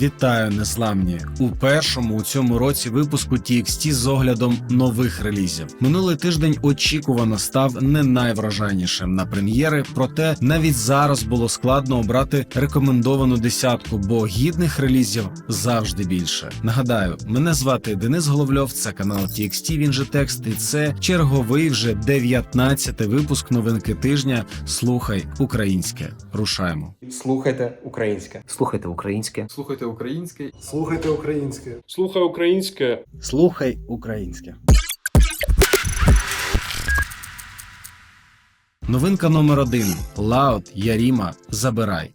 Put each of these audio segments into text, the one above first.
Вітаю, незламні! У першому у цьому році випуску TXT з оглядом нових релізів. Минулий тиждень очікувано став не найвражайнішим на прем'єри, проте навіть зараз було складно обрати рекомендовану десятку, бо гідних релізів завжди більше. Нагадаю, мене звати Денис Головльов, це канал TXT, він же текст, і це черговий вже 19-й випуск новинки тижня. Слухай українське. Рушаємо. Слухайте українське. Слухайте українське. Слухайте українське. Слухайте українське. Слухай українське. Слухай українське. Новинка номер один. Лаут Яріма Забирай.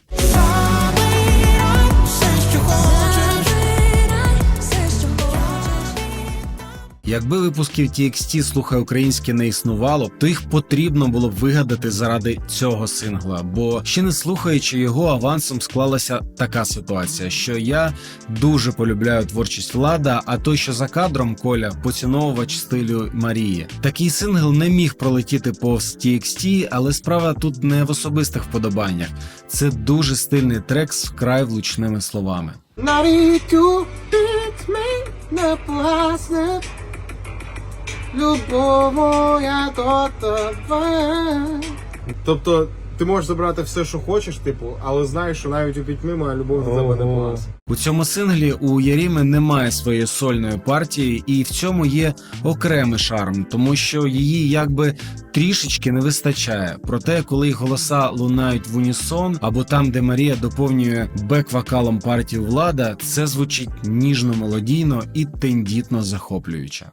Якби випусків TXT слухай українське не існувало, то їх потрібно було б вигадати заради цього сингла. Бо ще не слухаючи його, авансом склалася така ситуація, що я дуже полюбляю творчість влада, а той, що за кадром Коля, поціновувач стилю Марії. Такий сингл не міг пролетіти повз TXT, але справа тут не в особистих вподобаннях. Це дуже стильний трек з вкрай влучними словами. Навіть у пітьмі не погасне любов моя до тебе. Тобто, ти можеш забрати все, що хочеш, типу, але знаєш, що навіть у пітьмі моя любов до тебе не погасне. У цьому синглі у Яріми немає своєї сольної партії, і в цьому є окремий шарм, тому що її якби трішечки не вистачає. Проте, коли їх голоса лунають в унісон, або там, де Марія доповнює бек-вокалом партію влада, це звучить ніжно мелодійно і тендітно захоплююче.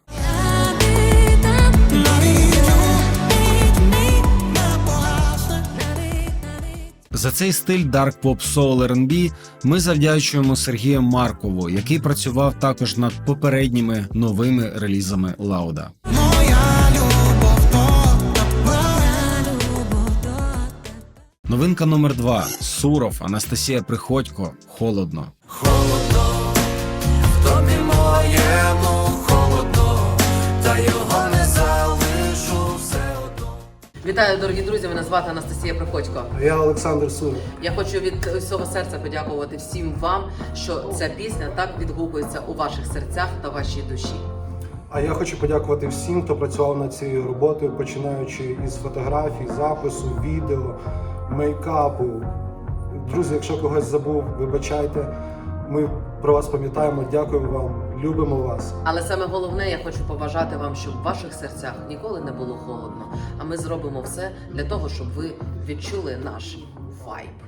За цей стиль Dark Pop Soul R&B ми завдячуємо Сергію Маркову, який працював також над попередніми новими релізами Лауда. Новинка номер два Суров Анастасія Приходько. Холодно. Тобі Вітаю, дорогі друзі! Мене звати Анастасія Приходько. Я Олександр Суров. Я хочу від усього серця подякувати всім вам, що ця пісня так відгукується у ваших серцях та вашій душі. А я хочу подякувати всім, хто працював над цією роботою, починаючи із фотографій, запису, відео, мейкапу. Друзі, якщо когось забув, вибачайте. Ми про вас пам'ятаємо, дякуємо вам, любимо вас. Але саме головне, я хочу побажати вам, щоб в ваших серцях ніколи не було холодно. А ми зробимо все для того, щоб ви відчули наш вайб.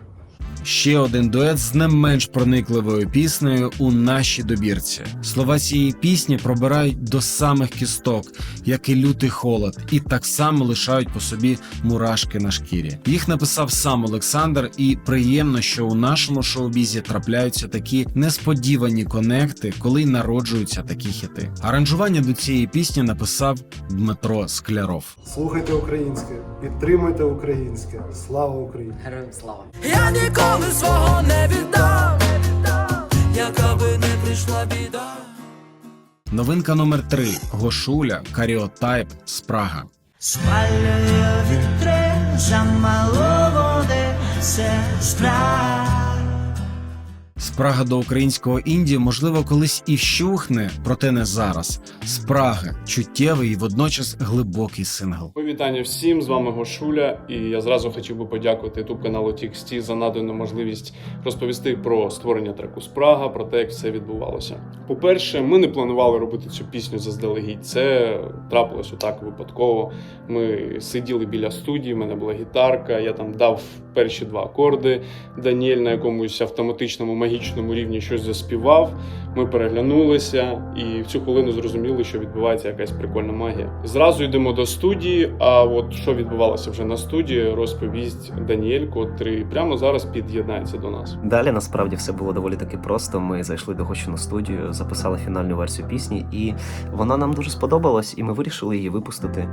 Ще один дует з не менш проникливою піснею у нашій добірці. Слова цієї пісні пробирають до самих кісток, як і лютий холод, і так само лишають по собі мурашки на шкірі. Їх написав сам Олександр, і приємно, що у нашому шоу-бізі трапляються такі несподівані конекти, коли народжуються такі хіти. Аранжування до цієї пісні написав Дмитро Скляров. Слухайте українське, підтримуйте українське. Слава Україні! Героям слава! Я ніколи свого не віддам, яка би не прийшла біда. Новинка номер 3 Гошуля Каріотайп Спрага. Спалює вітри замало води, сестра. Спрага до українського інді, можливо, колись і вщухне, проте не зараз. Спрага чуттєвий і водночас глибокий сингл. Вітання всім, з вами Гошуля, і я зразу хотів би подякувати youtube каналу TXT за надану можливість розповісти про створення треку Спрага, про те, як все відбувалося. По-перше, ми не планували робити цю пісню заздалегідь. Це трапилось отак випадково. Ми сиділи біля студії, в мене була гітарка, я там дав перші два акорди. Даніель на якомусь автоматичному магічному рівні щось заспівав. Ми переглянулися і в цю хвилину зрозуміли, що відбувається якась прикольна магія. Зразу йдемо до студії. А от що відбувалося вже на студії, розповість Даніель, котрий прямо зараз під'єднається до нас. Далі насправді все було доволі таки просто. Ми зайшли до Гощину студію, записали фінальну версію пісні, і вона нам дуже сподобалась, і ми вирішили її випустити.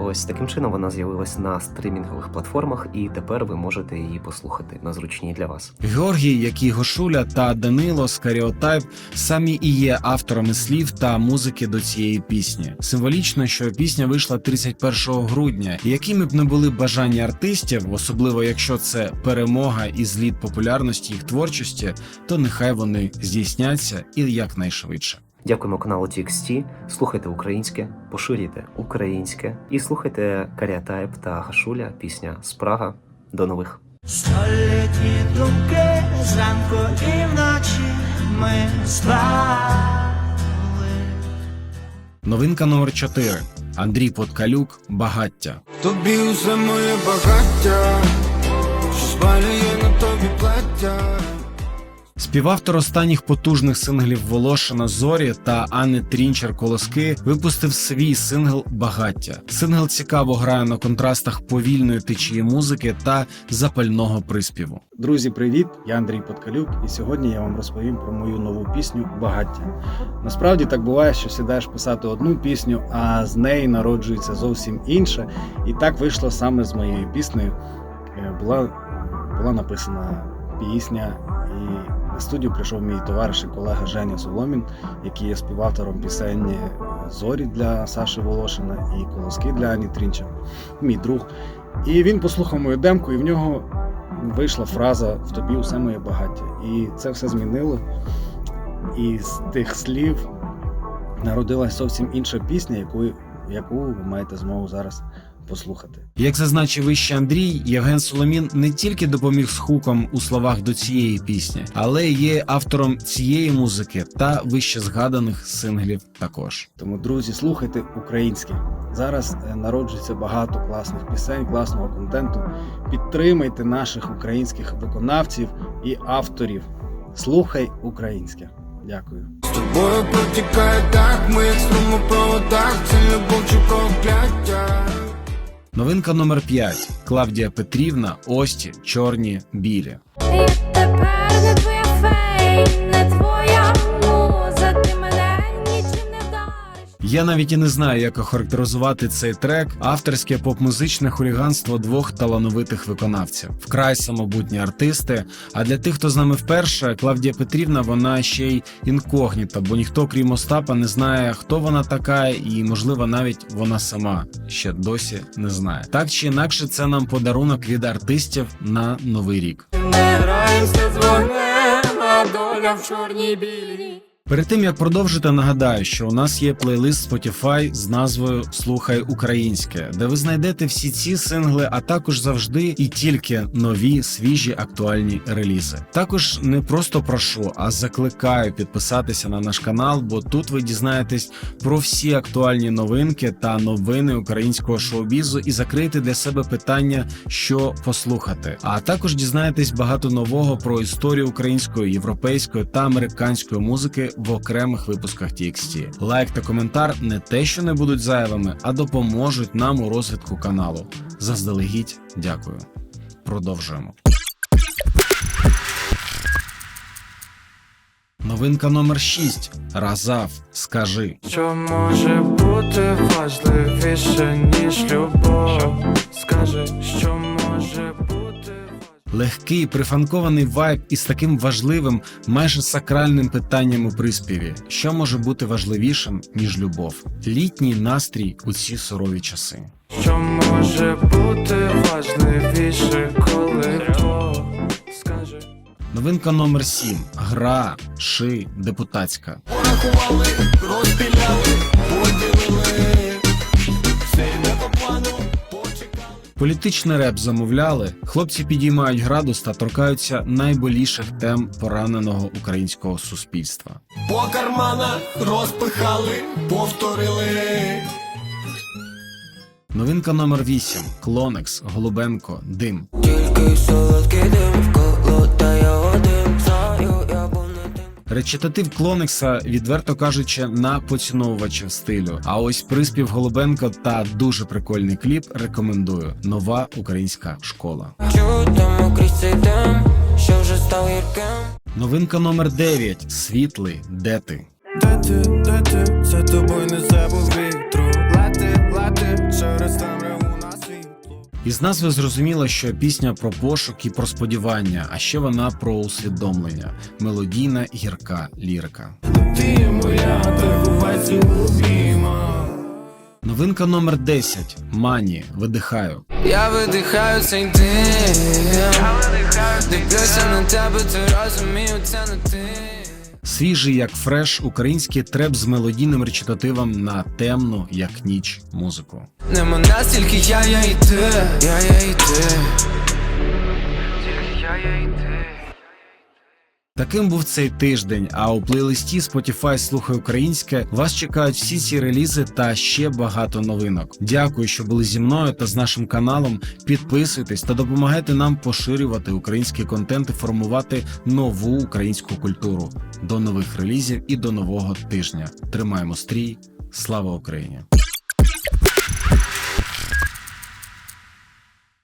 Ось таким чином вона з'явилась на стрімінгових платформах, і тепер ви можете її послухати на зручній для вас. Георгій, як і Гошуля та Данило з Каріотайп самі і є авторами слів та музики до цієї пісні. Символічно, що пісня вийшла 31 грудня, якими б не були бажання артистів, особливо якщо це перемога і зліт популярності їх творчості, то нехай вони здійсняться і якнайшвидше. Дякуємо каналу TXT, слухайте українське, поширюйте українське і слухайте Каріатайп та Гашуля, пісня Спрага. До нових. Столітні думки зранку і вночі ми спали. Новинка номер 4. Андрій Подкалюк Багаття. Тобі усе моє багаття, що спалює на тобі плаття. Співавтор останніх потужних синглів Волошина Зорі та Анни Трінчер Колоски випустив свій сингл Багаття. Сингл цікаво грає на контрастах повільної течії музики та запального приспіву. Друзі, привіт! Я Андрій Подкалюк, і сьогодні я вам розповім про мою нову пісню Багаття. Насправді так буває, що сідаєш писати одну пісню, а з неї народжується зовсім інша. І так вийшло саме з моєю піснею. Е, Була, була написана пісня, і на студію прийшов мій товариш і колега Женя Соломін, який є співавтором пісень Зорі для Саші Волошина і Колоски для Ані Трінчер, мій друг. І він послухав мою демку, і в нього вийшла фраза в тобі усе моє багаття. І це все змінило. І з тих слів народилась зовсім інша пісня, яку, яку ви маєте змогу зараз послухати. Як зазначив вище Андрій, Євген Соломін не тільки допоміг з хуком у словах до цієї пісні, але є автором цієї музики та вище згаданих синглів також. Тому, друзі, слухайте українське. Зараз е, народжується багато класних пісень, класного контенту. Підтримайте наших українських виконавців і авторів. Слухай українське. Дякую. З тобою протікає так, ми як струмопроводах, це любов чи прокляття. Новинка номер 5. Клавдія Петрівна, Ості, Чорні, Білі. Я навіть і не знаю, як охарактеризувати цей трек. Авторське поп-музичне хуліганство двох талановитих виконавців. Вкрай самобутні артисти. А для тих, хто з нами вперше, Клавдія Петрівна, вона ще й інкогніта, бо ніхто, крім Остапа, не знає, хто вона така, і можливо навіть вона сама ще досі не знає. Так чи інакше, це нам подарунок від артистів на новий рік. Не граємося з вогнем, а доля в чорній білій. Перед тим як продовжити, нагадаю, що у нас є плейлист Spotify з назвою Слухай українське, де ви знайдете всі ці сингли, а також завжди і тільки нові, свіжі актуальні релізи. Також не просто прошу, а закликаю підписатися на наш канал, бо тут ви дізнаєтесь про всі актуальні новинки та новини українського шоу-бізу і закрити для себе питання, що послухати. А також дізнаєтесь багато нового про історію української, європейської та американської музики в окремих випусках TXT. Лайк та коментар не те, що не будуть зайвими, а допоможуть нам у розвитку каналу. Заздалегідь дякую. Продовжуємо. Новинка номер 6. Разав. Скажи. Що може бути важливіше, ніж любов? Скажи, що може Легкий прифанкований вайб із таким важливим, майже сакральним питанням у приспіві, що може бути важливішим ніж любов, літній настрій у ці сурові часи. Що може бути важливіше, коли Бог скаже? Новинка номер 7. Гра, ши, депутатська. Політичний реп замовляли. Хлопці підіймають градус та торкаються найболіших тем пораненого українського суспільства. По карманах розпихали, повторили. Новинка номер 8. Клонекс, Голубенко, Дим. Тільки солодкий дим вколота я один Речитатив Клонекса, відверто кажучи, на поціновувачів стилю. А ось приспів Голубенко та дуже прикольний кліп рекомендую. Нова українська школа. Чудом цей дим, що вже став гірким. Новинка номер 9. Світлий. Де ти? Де ти, де ти, за тобою не забув вітру. лети, лети через світло. Із назви зрозуміло, що пісня про пошук і про сподівання, а ще вона про усвідомлення, мелодійна гірка лірика. Ти моя, обіймах. Новинка номер 10 Мані. Видихаю. Я видихаю цей дим Дивлюся на тебе, ти розумію, це не ти Свіжий як фреш, український треп з мелодійним речитативом на темну, як ніч, музику. Нема настільки я, я і ти Я, я і ти Таким був цей тиждень. А у плейлисті Spotify Слухай Українське вас чекають всі ці релізи та ще багато новинок. Дякую, що були зі мною та з нашим каналом. Підписуйтесь та допомагайте нам поширювати український контент і формувати нову українську культуру. До нових релізів і до нового тижня. Тримаємо стрій. Слава Україні!